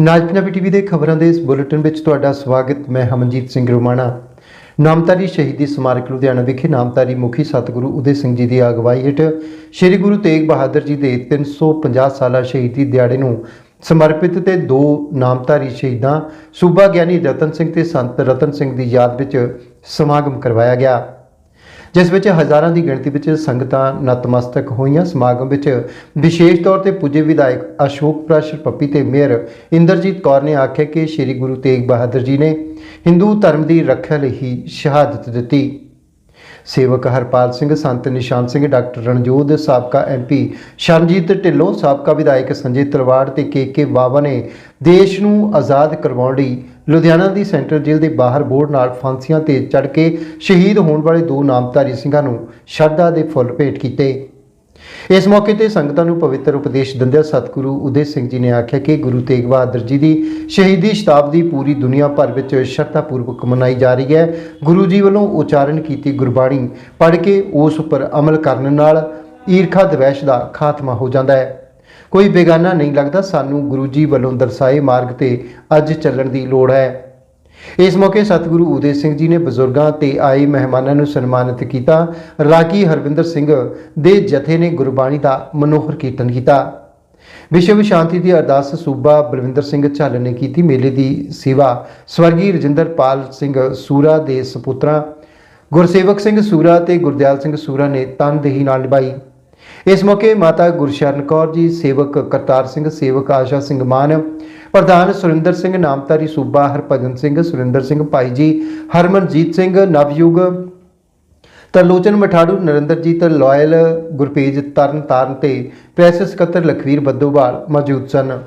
ਨਾਜ Punjabi TV ਦੇ ਖਬਰਾਂ ਦੇ ਇਸ ਬੁਲੇਟਿਨ ਵਿੱਚ ਤੁਹਾਡਾ ਸਵਾਗਤ, ਮੈਂ ਹਮਨਜੀਤ ਸਿੰਘ ਰੋਮਾਣਾ। ਨਾਮਤਾਰੀ ਸ਼ਹੀਦੀ ਸਮਾਰਕ ਲੁਧਿਆਣਾ ਵਿਖੇ ਨਾਮਤਾਰੀ ਮੁਖੀ ਸਤਿਗੁਰੂ ਉਦੇ ਸਿੰਘ ਜੀ ਦੀ ਅਗਵਾਈ ਹੇਠ ਸ੍ਰੀ ਗੁਰੂ ਤੇਗ ਬਹਾਦਰ ਜੀ ਦੇ 350 ਸਾਲਾ ਸ਼ਹੀਦੀ ਦਿਹਾੜੇ ਨੂੰ ਸਮਰਪਿਤ ਤੇ ਦੋ ਨਾਮਤਾਰੀ ਸ਼ਹੀਦਾਂ ਸੂਬਾ ਗਿਆਨੀ ਰਤਨ ਸਿੰਘ ਤੇ ਸੰਤ ਰਤਨ ਸਿੰਘ ਦੀ ਯਾਦ ਵਿੱਚ ਸਮਾਗਮ ਕਰਵਾਇਆ ਗਿਆ। ਜਿਸ ਵਿੱਚ ਹਜ਼ਾਰਾਂ ਦੀ ਗਿਣਤੀ ਵਿੱਚ ਸੰਗਤਾਂ ਨਤਮਸਤਕ ਹੋਈਆਂ। ਸਮਾਗਮ ਵਿੱਚ ਵਿਸ਼ੇਸ਼ ਤੌਰ ਤੇ ਪੁੱਜੇ ਵਿਧਾਇਕ ਅਸ਼ੋਕ ਪ੍ਰਸ਼ਰ ਪੱਪੀ ਤੇ ਮੇਅਰ ਇੰਦਰਜੀਤ ਕੌਰ ਨੇ ਆਖਿਆ ਕਿ ਸ੍ਰੀ ਗੁਰੂ ਤੇਗ ਬਹਾਦਰ ਜੀ ਨੇ ਹਿੰਦੂ ਧਰਮ ਦੀ ਰੱਖਿਆ ਲਈ ਹੀ ਸ਼ਹਾਦਤ ਦਿੱਤੀ। ਸੇਵਕ ਹਰਪਾਲ ਸਿੰਘ, ਸੰਤ ਨਿਸ਼ਾਨ ਸਿੰਘ, ਡਾਕਟਰ ਰਣਜੋਤ ਸਾਬਕਾ ਐਮਪੀ ਸ਼ਰਨਜੀਤ ਢਿੱਲੋਂ, ਸਾਬਕਾ ਵਿਧਾਇਕ ਸੰਜੇ ਤਲਵਾੜ ਤੇ ਕੇ ਕੇ ਬਾਵਾ ਨੇ ਦੇਸ਼ ਨੂੰ ਆਜ਼ਾਦ ਕਰਵਾਉਣ ਲਈ ਲੁਧਿਆਣਾ ਦੀ ਸੈਂਟਰਲ ਜੇਲ੍ਹ ਦੇ ਬਾਹਰ ਬੋਰਡ ਨਾਲ ਫਾਂਸੀਆਂ ਤੇ ਚੜ ਕੇ ਸ਼ਹੀਦ ਹੋਣ ਵਾਲੇ ਦੋ ਨਾਮਧਾਰੀ ਸਿੰਘਾਂ ਨੂੰ ਸ਼ਰਧਾ ਦੇ ਫੁੱਲ ਭੇਟ ਕੀਤੇ। ਇਸ ਮੌਕੇ ਤੇ ਸੰਗਤਾਂ ਨੂੰ ਪਵਿੱਤਰ ਉਪਦੇਸ਼ ਦਿੰਦਿਆਂ ਸਤਿਗੁਰੂ ਉਦੇ ਸਿੰਘ ਜੀ ਨੇ ਆਖਿਆ ਕਿ ਗੁਰੂ ਤੇਗ ਬਹਾਦਰ ਜੀ ਦੀ ਸ਼ਹੀਦੀ ਸ਼ਤਾਬਦੀ ਪੂਰੀ ਦੁਨੀਆ ਭਰ ਵਿੱਚ ਸ਼ਰਧਾਪੂਰਵਕ ਮਨਾਈ ਜਾ ਰਹੀ ਹੈ। ਗੁਰੂ ਜੀ ਵੱਲੋਂ ਉਚਾਰਨ ਕੀਤੀ ਗੁਰਬਾਣੀ ਪੜ੍ਹ ਕੇ ਉਸ ਉੱਪਰ ਅਮਲ ਕਰਨ ਨਾਲ ਈਰਖਾ ਦਵੈਸ਼ ਦਾ ਖਾਤਮਾ ਹੋ ਜਾਂਦਾ ਹੈ। ਕੋਈ ਬੇਗਾਨਾ ਨਹੀਂ ਲੱਗਦਾ, ਸਾਨੂੰ ਗੁਰੂ ਜੀ ਵੱਲੋਂ ਦਰਸਾਏ ਮਾਰਗ ਤੇ ਅੱਜ ਚੱਲਣ ਦੀ ਲੋੜ ਹੈ। ਇਸ ਮੌਕੇ ਸਤਿਗੁਰੂ ਉਦੇ ਸਿੰਘ ਜੀ ਨੇ ਬਜ਼ੁਰਗਾਂ ਤੇ ਆਏ ਮਹਿਮਾਨਾਂ ਨੂੰ ਸਨਮਾਨਿਤ ਕੀਤਾ। ਰਾਗੀ ਹਰਵਿੰਦਰ ਸਿੰਘ ਦੇ ਜਥੇ ਨੇ ਗੁਰਬਾਣੀ ਦਾ ਮਨੋਹਰ ਕੀਰਤਨ ਕੀਤਾ। ਵਿਸ਼ਵ ਸ਼ਾਂਤੀ ਦੀ ਅਰਦਾਸ ਸੂਬਾ ਬਲਵਿੰਦਰ ਸਿੰਘ ਝੱਲ ਨੇ ਕੀਤੀ। ਮੇਲੇ ਦੀ ਸੇਵਾ ਸਵਰਗੀ ਰਜਿੰਦਰਪਾਲ ਸਿੰਘ ਸੂਰਾ ਦੇ ਸੁਪੁੱਤਰਾਂ, ਗੁਰਸੇਵਕ ਸਿੰਘ ਸੂਰਾ ਤੇ ਗੁਰਦਿਆਲ ਸਿੰਘ ਸੂਰਾ ਨੇ ਤਨਦੇਹੀ ਨਾਲ ਨਿਭਾਈ। ਇਸ ਮੌਕੇ ਮਾਤਾ ਗੁਰਸ਼ਰਨ ਕੌਰ ਜੀ, ਸੇਵਕ ਕਰਤਾਰ ਸਿੰਘ, ਸੇਵਕ ਆਸ਼ਾ ਸਿੰਘ ਮਾਨ, ਪ੍ਰਧਾਨ ਸੁਰਿੰਦਰ ਸਿੰਘ ਨਾਮਤਾਰੀ ਸੂਬਾ ਹਰਭਜਨ ਸਿੰਘ, ਸੁਰਿੰਦਰ ਸਿੰਘ ਭਾਈ ਜੀ, ਹਰਮਨਜੀਤ ਸਿੰਘ, ਨਵਯੁਗ, ਤਰਲੋਚਨ ਮਠਾੜੂ, ਨਰਿੰਦਰਜੀਤ ਲਾਇਲ, ਗੁਰਪੇਜ ਤਰਨ ਤਾਰਨ ਤੇ ਪ੍ਰੈਸ ਸਕੱਤਰ ਲਖਵੀਰ ਬੱਦੋਵਾਲ ਮੌਜੂਦ ਸਨ।